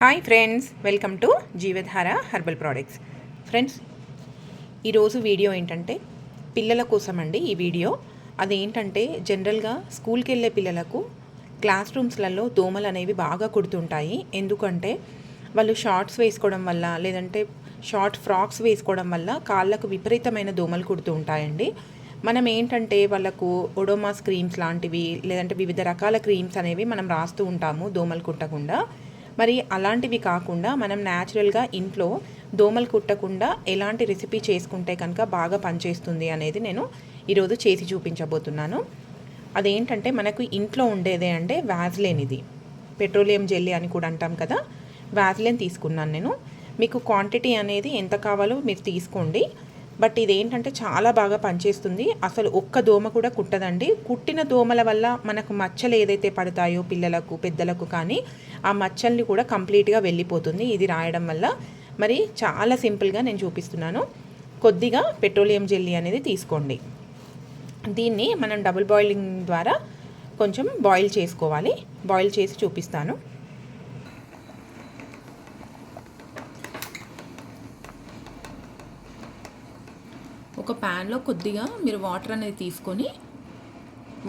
Hi friends welcome to Jeevadhara herbal products friends ఈరోజు video ఏంటంటే పిల్లల కోసం అండి ఈ వీడియో అదేంటంటే జనరల్గా స్కూల్కి వెళ్ళే పిల్లలకు క్లాస్ రూమ్స్లలో దోమలు అనేవి బాగా కుడుతుంటాయి. ఎందుకంటే వాళ్ళు షార్ట్స్ వేసుకోవడం వల్ల లేదంటే షార్ట్ ఫ్రాక్స్ వేసుకోవడం వల్ల కాళ్ళకు విపరీతమైన దోమలు కుడుతూ ఉంటాయండి మనం ఏంటంటే వాళ్ళకు ఒడోమాస్ క్రీమ్స్ లాంటివి లేదంటే వివిధ రకాల క్రీమ్స్ అనేవి మనం రాస్తూ ఉంటాము దోమలు కుట్టకుండా. మరి అలాంటివి కాకుండా మనం న్యాచురల్గా ఇంట్లో దోమలు కుట్టకుండా ఎలాంటి రెసిపీ చేసుకుంటే కనుక బాగా పనిచేస్తుంది అనేది నేను ఈరోజు చేసి చూపించబోతున్నాను. అదేంటంటే మనకు ఇంట్లో ఉండేదే అంటే వ్యాజ్లేన్ ఇది. పెట్రోలియం జెల్లీ అని కూడా అంటాం కదా వ్యాజ్లేన్ తీసుకున్నాను నేను. మీకు క్వాంటిటీ అనేది ఎంత కావాలో మీరు తీసుకోండి. బట్ ఇదేంటంటే చాలా బాగా పనిచేస్తుంది. అసలు ఒక్క దోమ కూడా కుట్టదండి. కుట్టిన దోమల వల్ల మనకు మచ్చలు ఏదైతే పడతాయో పిల్లలకు పెద్దలకు కానీ ఆ మచ్చల్ని కూడా కంప్లీట్గా వెళ్ళిపోతుంది ఇది రాయడం వల్ల. మరి చాలా సింపుల్గా నేను చూపిస్తున్నాను. కొద్దిగా పెట్రోలియం జెల్లీ అనేది తీసుకోండి. దీన్ని మనం డబుల్ బాయిలింగ్ ద్వారా కొంచెం బాయిల్ చేసుకోవాలి. బాయిల్ చేసి చూపిస్తాను. ఒక ప్యాన్లో కొద్దిగా మీరు వాటర్ అనేది తీసుకొని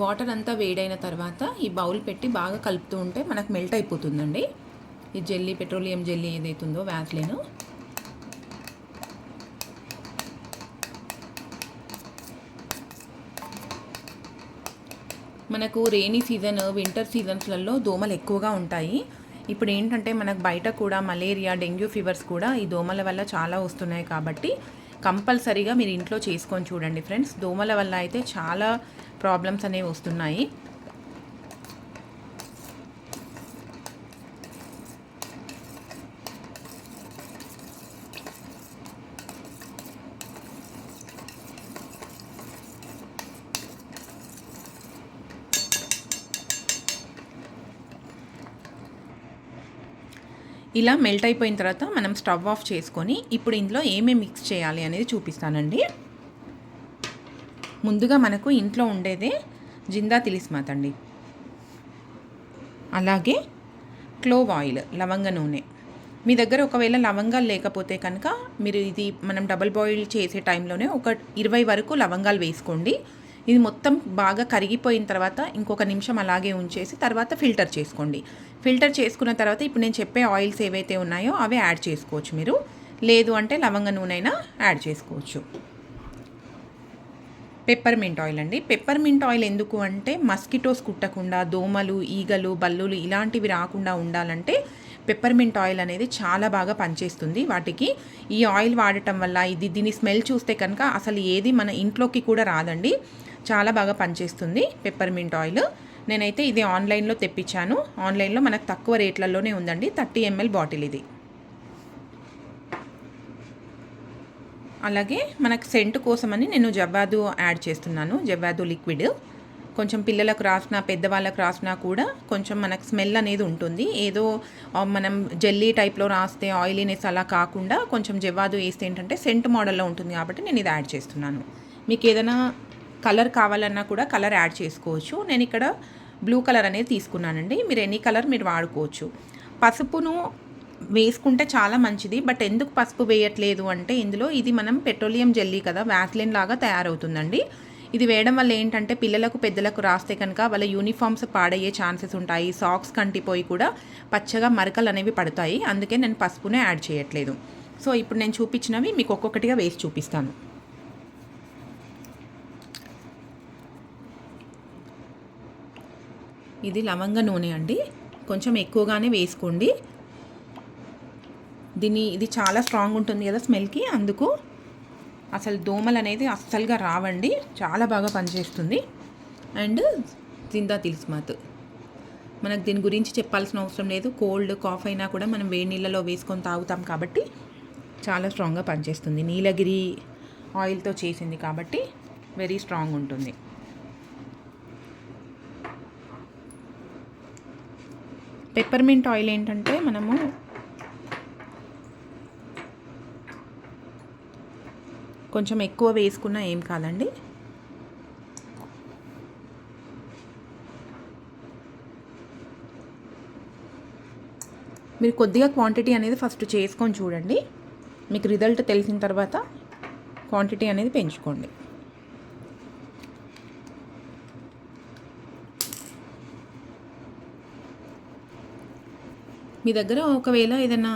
వాటర్ అంతా వేడైన తర్వాత ఈ బౌల్ పెట్టి బాగా కలుపుతూ ఉంటే మనకు మెల్ట్ అయిపోతుందండి. ఈ జెల్లీ పెట్రోలియం జెల్లీ ఏదైతుందో వ్యాస్లేను మనకు రెయినీ సీజన్ వింటర్ సీజన్స్లలో దోమలు ఎక్కువగా ఉంటాయి. ఇప్పుడు ఏంటంటే మనకు బయట కూడా మలేరియా డెంగ్యూ ఫీవర్స్ కూడా ఈ దోమల వల్ల చాలా వస్తున్నాయి కాబట్టి కంపల్సరీగా మీరు ఇంట్లో చేసుకొని చూడండి ఫ్రెండ్స్. దోమల వల్ల అయితే చాలా ప్రాబ్లమ్స్ అనేవి వస్తున్నాయి. ఇలా మెల్ట్ అయిపోయిన తర్వాత మనం స్టవ్ ఆఫ్ చేసుకొని ఇప్పుడు ఇందులో ఏమేమి మిక్స్ చేయాలి అనేది చూపిస్తానండి. ముందుగా మనకు ఇంట్లో ఉండేదే జిందా తిలిస్మాత్ అండి. అలాగే క్లోవ్ ఆయిల్ లవంగ నూనె. మీ దగ్గర ఒకవేళ లవంగాలు లేకపోతే కనుక మీరు ఇది మనం డబల్ బాయిల్ చేసే టైంలోనే ఒక ఇరవై వరకు లవంగాలు వేసుకోండి. ఇది మొత్తం బాగా కరిగిపోయిన తర్వాత ఇంకొక నిమిషం అలాగే ఉంచేసి తర్వాత ఫిల్టర్ చేసుకోండి. ఫిల్టర్ చేసుకున్న తర్వాత ఇప్పుడు నేను చెప్పే ఆయిల్స్ ఏవైతే ఉన్నాయో అవి యాడ్ చేసుకోవచ్చు మీరు. లేదు అంటే లవంగ నూనె అయినా యాడ్ చేసుకోవచ్చు. పెప్పర్మింట్ ఆయిల్ అండి. పెప్పర్మింట్ ఆయిల్ ఎందుకు అంటే మస్కిటోస్ కుట్టకుండా దోమలు ఈగలు బల్లులు ఇలాంటివి రాకుండా ఉండాలంటే పెప్పర్మింట్ ఆయిల్ అనేది చాలా బాగా పనిచేస్తుంది వాటికి. ఈ ఆయిల్ వాడటం వల్ల ఇది దీని స్మెల్ చూస్తే కనుక అసలు ఏది మన ఇంట్లోకి కూడా రాదండి. చాలా బాగా పనిచేస్తుంది పెప్పర్మింట్ ఆయిల్. నేనైతే ఇది ఆన్లైన్లో తెప్పించాను. ఆన్లైన్లో మనకు తక్కువ రేట్లలోనే ఉందండి. థర్టీ ఎంఎల్ బాటిల్ ఇది. అలాగే మనకు సెంట్ కోసమని నేను జవ్వాదు యాడ్ చేస్తున్నాను. జవ్వాదు లిక్విడ్. కొంచెం పిల్లలకు రాసినా పెద్దవాళ్ళకు రాసినా కూడా కొంచెం మనకు స్మెల్ అనేది ఉంటుంది. ఏదో మనం జెల్లీ టైప్లో రాస్తే ఆయిలీనెస్ అలా కాకుండా కొంచెం జవ్వాదు వేస్తే ఏంటంటే సెంట్ మోడల్లో ఉంటుంది కాబట్టి నేను ఇది యాడ్ చేస్తున్నాను. మీకు ఏదైనా కలర్ కావాలన్నా కూడా కలర్ యాడ్ చేసుకోవచ్చు. నేను ఇక్కడ బ్లూ కలర్ అనేది తీసుకున్నానండి. మీరు ఎనీ కలర్ మీరు వాడుకోవచ్చు. పసుపును వేసుకుంటే చాలా మంచిది. బట్ ఎందుకు పసుపు వేయట్లేదు అంటే ఇందులో ఇది మనం పెట్రోలియం జెల్లీ కదా వ్యాస్లిన్ లాగా తయారవుతుందండి. ఇది వేయడం వల్ల ఏంటంటే పిల్లలకు పెద్దలకు రాస్తే కనుక వాళ్ళ యూనిఫామ్స్ పాడయ్యే ఛాన్సెస్ ఉంటాయి. సాక్స్ కంటిపోయి కూడా పచ్చగా మరకలు అనేవి పడతాయి. అందుకే నేను పసుపునే యాడ్ చేయట్లేదు. సో ఇప్పుడు నేను చూపించినవి మీకు ఒక్కొక్కటిగా వేసి చూపిస్తాను. ఇది లవంగ నూనె అండి. కొంచెం ఎక్కువగానే వేసుకోండి. దీన్ని ఇది చాలా స్ట్రాంగ్ ఉంటుంది కదా స్మెల్కి అందుకు అసలు దోమలు అనేది అస్సలుగా రావండి. చాలా బాగా పనిచేస్తుంది. అండ్ జిందా తిలిస్మాత్ మనకు దీని గురించి చెప్పాల్సిన అవసరం లేదు. కోల్డ్ కాఫ్ అయినా కూడా మనం వేడి నీళ్ళలో వేసుకొని తాగుతాం కాబట్టి చాలా స్ట్రాంగ్గా పనిచేస్తుంది. నీలగిరి ఆయిల్తో చేసింది కాబట్టి వెరీ స్ట్రాంగ్ ఉంటుంది. పెప్పర్మింట్ ఆయిల్ ఏంటంటే మనము కొంచెం ఎక్కువ వేసుకున్నా ఏం కాదండి. మీరు కొద్దిగా క్వాంటిటీ అనేది ఫస్ట్ చేసుకొని చూడండి. మీకు రిజల్ట్ తెలిసిన తర్వాత క్వాంటిటీ అనేది పెంచుకోండి. మీ దగ్గర ఒకవేళ ఏదైనా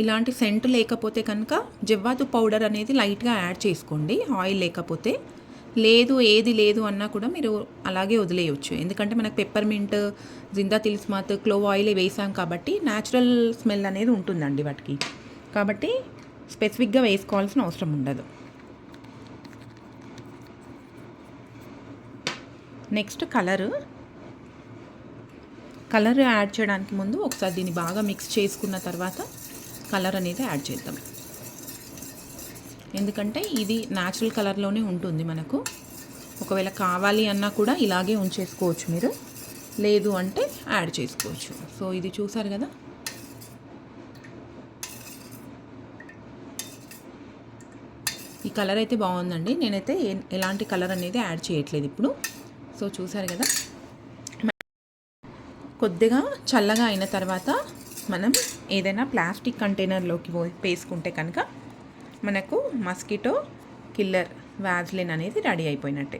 ఇలాంటి సెంట్ లేకపోతే కనుక జవ్వాదు పౌడర్ అనేది లైట్గా యాడ్ చేసుకోండి ఆయిల్ లేకపోతే. లేదు ఏది లేదు అన్నా కూడా మీరు అలాగే వదిలేయచ్చు. ఎందుకంటే మనకు peppermint Zinda Tilismath clove oil వేసాం కాబట్టి న్యాచురల్ స్మెల్ అనేది ఉంటుందండి వాటికి. కాబట్టి స్పెసిఫిక్గా వేసుకోవాల్సిన అవసరం ఉండదు. నెక్స్ట్ కలరు కలర్ యాడ్ చేయడానికి ముందు ఒకసారి దీన్ని బాగా మిక్స్ చేసుకున్న తర్వాత కలర్ అనేది యాడ్ చేద్దాం. ఎందుకంటే ఇది న్యాచురల్ కలర్లోనే ఉంటుంది మనకు. ఒకవేళ కావాలి అన్నా కూడా ఇలాగే ఉంచేసుకోవచ్చు మీరు. లేదు అంటే యాడ్ చేసుకోవచ్చు. సో ఇది చూసారు కదా? ఈ కలర్ అయితే బాగుందండి. నేనైతే ఎలాంటి కలర్ అనేది యాడ్ చేయట్లేదు ఇప్పుడు. సో చూసారు కదా? కొద్దిగా చల్లగా అయిన తర్వాత మనం ఏదైనా ప్లాస్టిక్ కంటైనర్లోకి వేసుకుంటే కనుక మనకు మస్కిటో కిల్లర్ వ్యాజ్లిన్ అనేది రెడీ అయిపోయినట్టే.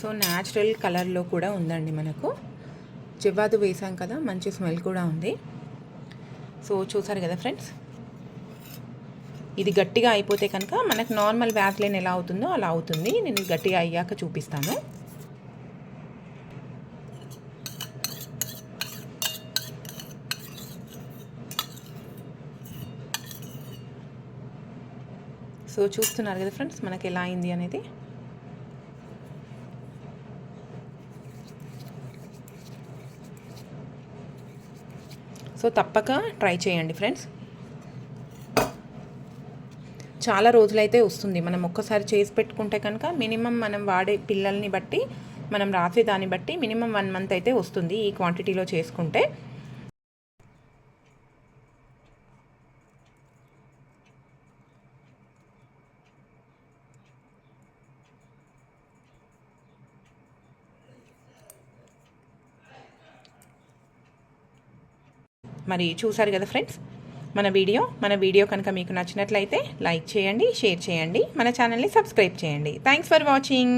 సో న్యాచురల్ కలర్లో కూడా ఉందండి మనకు. జవ్వాదు వేసాం కదా మంచి స్మెల్ కూడా ఉంది. సో చూసారు కదా ఫ్రెండ్స్? ఇది గట్టిగా అయిపోతే కనుక మనకు నార్మల్ వ్యాస్లైన్ ఎలా అవుతుందో అలా అవుతుంది. నేను గట్టిగా అయ్యాక చూపిస్తాను. సో చూస్తున్నారు కదా ఫ్రెండ్స్ మనకి ఎలా అయింది అనేది? సో తప్పక ట్రై చేయండి ఫ్రెండ్స్. చాలా రోజులైతే వస్తుంది. మనం ఒక్కసారి చేసి పెట్టుకుంటే కనుక మినిమం మనం వాడే పిల్లల్ని బట్టి మనం రాసే దాన్ని బట్టి మినిమం వన్ మంత్ అయితే వస్తుంది ఈ క్వాంటిటీలో చేసుకుంటే. మరి చూసారు కదా ఫ్రెండ్స్? మన వీడియో మన వీడియో కనుక మీకు నచ్చినట్లయితే లైక్ చేయండి షేర్ చేయండి మన ఛానల్ని సబ్స్క్రైబ్ చేయండి. Thanks for watching